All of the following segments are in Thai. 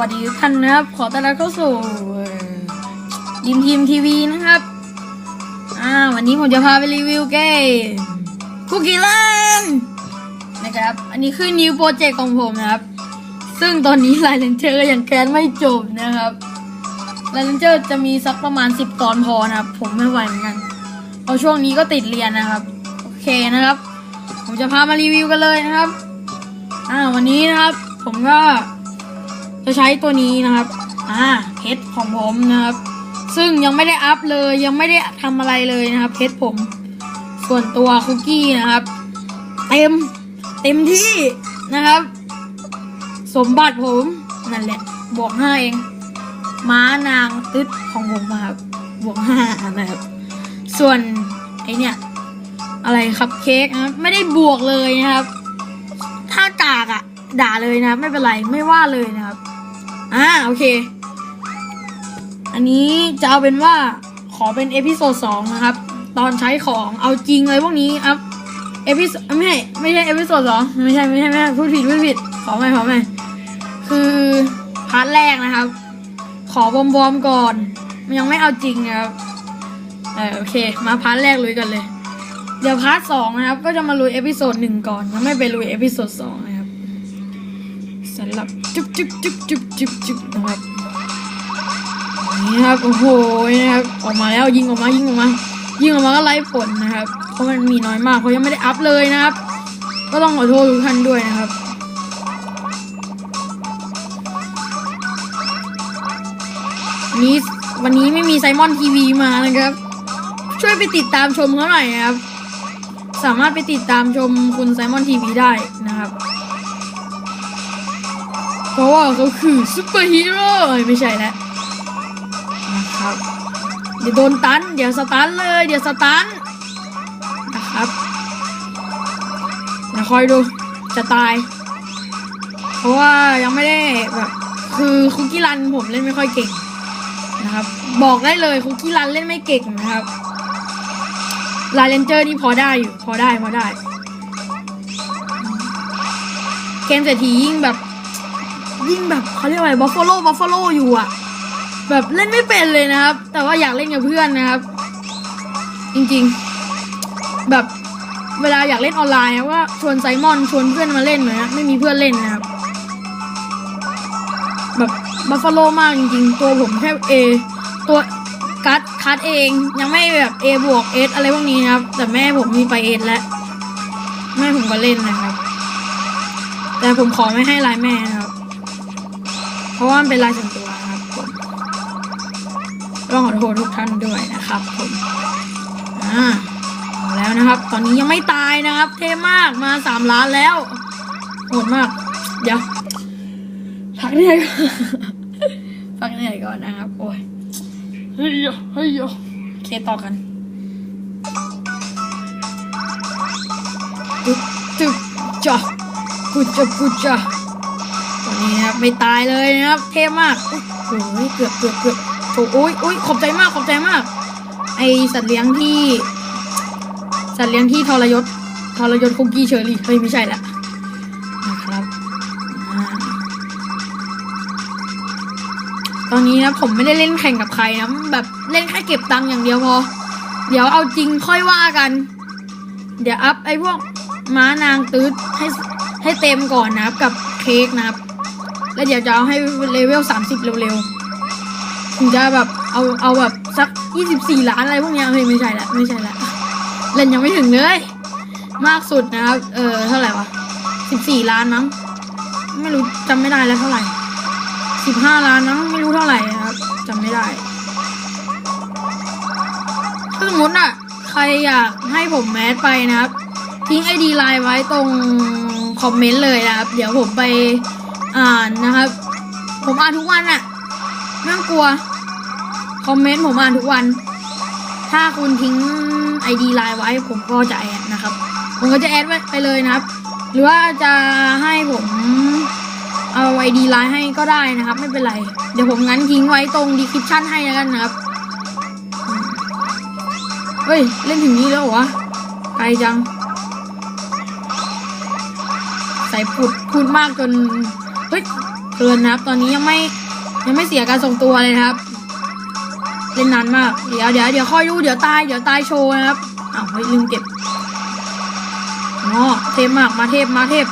วัสดีทุกท่านนะครับ ขอต้อนรับเข้าสู่ดิมทีมทีวีนะครับ อ่า วันนี้ผมจะพาไปรีวิวเกมคุกกี้แลนนะครับ อันนี้คือนิวโปรเจกต์ของผมนะครับ ซึ่งตอนนี้ไลเลนเจอร์ยังแกนไม่จบนะครับไลเลนเจอร์จะมีสักประมาณ 10 ตอนพอนะครับ ผมไม่ไหวเหมือนกันเพราะช่วงนี้ก็ติดเรียนนะครับ โอเคนะครับ ผมจะพามารีวิวกันเลยนะครับ อ่า วันนี้นะครับ ผมก็ จะใช้ตัวนี้นะครับ อ่าเพชรของผมนะครับ ซึ่งยังไม่ได้อัพเลยยังไม่ได้ทำอะไรเลยนะครับเพชรผม ส่วนตัวคุกกี้นะครับ เต็มเต็มที่นะครับ สมบัติผมนั่นแหละ บวกห้าเอง ม้านางตึ๊ดของผมอะครับ บวกห้านะครับ ส่วนไอเนี่ยอะไรครับเค้กนะไม่ได้บวกเลยนะครับ ถ้ากากอะด่าเลยนะ ไม่เป็นไรไม่ว่าเลยนะครับ อ่าโอเค อันนี้จะเอาเป็นว่าขอเป็นเอพิโซดสองนะครับ ตอนใช้ของเอาจริงเลยพวกนี้ครับเอพิโซดไม่ใช่ไม่ใช่เอพิโซดสองไม่ใช่ไม่ใช่ไม่ใช่พูดผิดพูดผิดขอใหม่ขอใหม่คือพาร์ทแรกนะครับ ขอบอมบอมก่อน มันยังไม่เอาจริงนะครับเออโอเค มาพาร์ทแรกลุยกันเลย เดี๋ยวพาร์ทสองนะครับ ก็จะมาลุยเอพิโซดหนึ่งก่อน ยังไม่ไปลุยเอพิโซดสอง สำหรับจุ๊บจุ๊บจุ๊บจุ๊บจุ๊บจุ๊บนะครับนี่ครับโอ้โหนะครับออกมาแล้วยิงออกมายิงออกมา ยิงออกมาก็ไล่ผลนะครับ เพราะมันมีน้อยมากเพรายังไม่ได้อัพเลยนะครับ ก็ต้องขอโทษทุกท่านด้วยนะครับวันนี้วันนี้ไม่มีไซมอนทีวีมานะครับ ช่วยไปติดตามชมเขาหน่อยนะครับ สามารถไปติดตามชมคุณไซมอนทีวีได้นะครับ เพราะว่าเขาคือซูเปอร์ฮีโร่ไม่ใช่แล้วนะครับ เดี๋ยวโดนตัน เดี๋ยวสตันเลย เดี๋ยวสตันนะครับเดี๋ยวคอยดูจะตาย เพราะว่ายังไม่ได้แบบคือคุกกี้รันผมเล่นไม่ค่อยเก่งนะครับ บอกได้เลยคุกกี้รันเล่นไม่เก่งนะครับลายเลนเจอร์นี่พอได้อยู่ พอได้พอได้เกมเศรษฐียิ่งแบบ ยิ่งแบบเขาเรียกว่าไรบัฟฟาโลบัฟฟาโลอยู่อะแบบเล่นไม่เป็นเลยนะครับ แต่ว่าอยากเล่นกับเพื่อนนะครับ จริงๆ แบบเวลาอยากเล่นออนไลน์นะว่าชวนไซมอนชวนเพื่อนมาเล่นเหมือนไม่มีเพื่อนเล่นนะครับ แบบบัฟฟาโลมากจริงๆ ตัวผมแค่เอตัวคัดคัดเองยังไม่แบบเอบวกเอสอะไรพวกนี้นะครับ แต่แม่ผมมีไปเอสแล้ว แม่ผมก็เล่นนะครับ แต่ผมขอไม่ให้ไลน์แม่นะครับ เพราะว่ามันเป็นลายส่วนตัวนะครับผมต้องขอโทษทุกท่านด้วยนะครับผมอ่าเอาแล้วนะครับ ตอนนี้ยังไม่ตายนะครับ เท่มากมาสามล้านแล้วโหดมาก เดี๋ยวพักเหนื่อยก่อนพักเหนื่อยก่อนนะครับ โอ้ยเฮ้ยโยเฮ้ยโยโอเคต่อกันจุ๊บจุ๊บจ้ะกุจ้ะกุจ้ะ นี้นะครับไม่ตายเลยนะครับ เท่มากโอ้ยเกือบเกือบเกือบโอ้ยโอ้ยขอบใจมากขอบใจมาก ไอสัตว์เลี้ยงที่ สัตว์เลี้ยงที่ทรยศทรยศคุกกี้เชอรี่เฮ้ยไม่ใช่ละนะครับตอนนี้นะผมไม่ได้เล่นแข่งกับใครนะแบบเล่นแค่เก็บตังค์อย่างเดียวพอ เดี๋ยวเอาจริงค่อยว่ากัน เดี๋ยวอัพไอพวกม้านางตืดให้ให้เต็มก่อนนะครับกับเค้กนะครับ แล้วเดี๋ยวจะเอาให้เลเวลสามสิบเร็วๆถึงจะแบบเอาเอาแบบสักยี่สิบสี่ล้านอะไรพวกเนี้ยเฮ้ยไม่ใช่ละไม่ใช่ละเล่นยังไม่ถึงเลย มากสุดนะครับเออเท่าไหร่วะสิบสี่ล้านมั้งไม่รู้จำไม่ได้แล้วเท่าไหร่สิบห้าล้านมั้งไม่รู้เท่าไหร่นะครับจำไม่ได้ถ้าสมมติอะใครอยากให้ผมแมสไปนะครับ ทิ้งไอดีไลน์ไว้ตรงคอมเมนต์เลยนะครับ เดี๋ยวผมไป อ่านนะครับ ผมอ่านทุกวันอะไม่ต้องกลัว คอมเมนต์ผมอ่านทุกวัน ถ้าคุณทิ้งไอดีไลน์ไว้ ผมก็จะแอดนะครับ ผมก็จะแอดไว้ไปเลยนะครับ หรือว่าจะให้ผมเอาไอดีไลน์ให้ก็ได้นะครับ ไม่เป็นไร เดี๋ยวผมงั้นทิ้งไว้ตรงดีคริปชั่นให้แล้วกันนะครับ เฮ้ย เล่นถึงนี้แล้วเหรอวะไกลจังใส่พูดพูดมากจน เฮ้ยเพลินนะครับ ตอนนี้ยังไม่ยังไม่เสียการทรงตัวเลยนะครับ เล่นนานมาก เดี๋ยวเดี๋ยวเดี๋ยวค่อยดูเดี๋ยวตายเดี๋ยวตายโชว์นะครับอ้าวเฮ้ยลืมเก็บอ๋อเทพมากมาเทพมาเทพ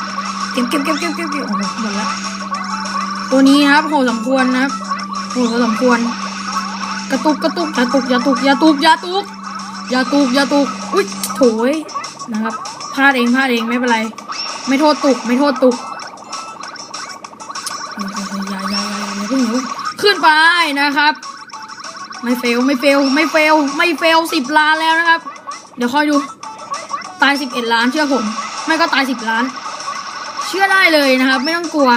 เก็บเก็บเก็บเก็บเก็บเก็บโอ้โหหมดละตัวนี้นะครับโหสมควรนะครับโหสมควร กระตุกกระตุกอย่าตุกอย่าตุกอย่าตุกอย่าตุกอย่าตุกอย่าตุกอุ้ยโถยนะครับพลาดเองพลาดเองไม่เป็นไร ไม่โทษตุกไม่โทษตุก ขึ้นไปนะครับ ไม่เฟลไม่เฟลไม่เฟลไม่เฟลสิบล้านแล้วนะครับ เดี๋ยวคอยดู ตายสิบเอ็ดล้านเชื่อผม ไม่ก็ตายสิบล้าน เชื่อได้เลยนะครับ ไม่ต้องกลัว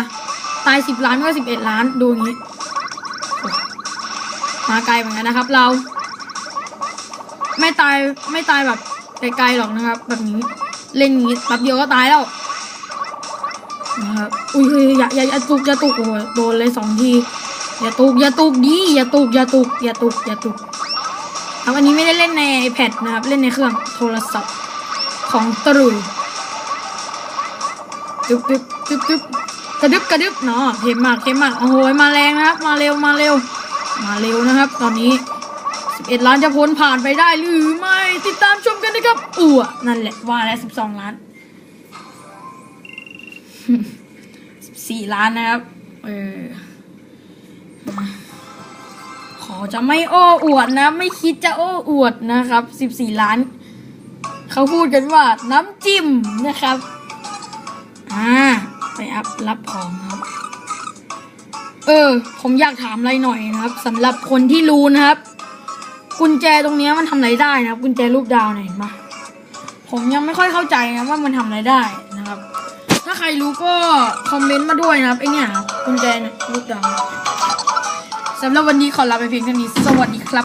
ตายสิบล้านไม่ก็สิบเอ็ดล้านดูอย่างนี้ มาไกลเหมือนกันนะครับ เรา ไม่ตายไม่ตายแบบไกลๆหรอกนะครับ แบบนี้เล่นงนี้แป๊บเดียวก็ตายแล้วนะครับ อุ้ยอย่าอย่าอย่าตุกอย่าตุกโอ้โดนเลยสองที อย่าตุกอย่าตุกดีอย่าตุกอย่าตุกอย่าตุกอย่าตุกครับอันนี้ไม่ได้เล่นใน iPad นะครับ เล่นในเครื่องโทรศัพท์ของตรูดึบดึบดึบดึบกระดึบกระดึบเนาะเทมมากเทมมากโอ้โหมาแรงนะครับ มาเร็วมาเร็ว มาเร็วนะครับ ตอนนี้ 11 ล้านจะพ้นผ่านไปได้หรือไม่ติดตามชมกันนะครับอั่วนั่นแหละว่าแล้ว 12 ล้าน 14 ล้านนะครับ เออ อจะไม่โอ้อวดนะ ไม่คิดจะโอ้อวดนะครับ 14 ล้าน เขาพูดกันว่าน้ำจิ้มนะครับ อ่า ไปอัพรับของครับ เออ ผมอยากถามอะไรหน่อยนะครับสำหรับคนที่รู้นะครับ กุญแจตรงนี้มันทำอะไรได้นะครับ กุญแจรูปดาวเนี่ยเห็นปะผมยังไม่ค่อยเข้าใจนะว่ามันทำอะไรได้นะครับ ถ้าใครรู้ก็คอมเมนต์มาด้วยนะครับไอเนี่ยครับกุญแจเนี่ยรูปดาว สำหรับวันนี้ขอลาไปเพียงเท่านี้ สวัสดีครับ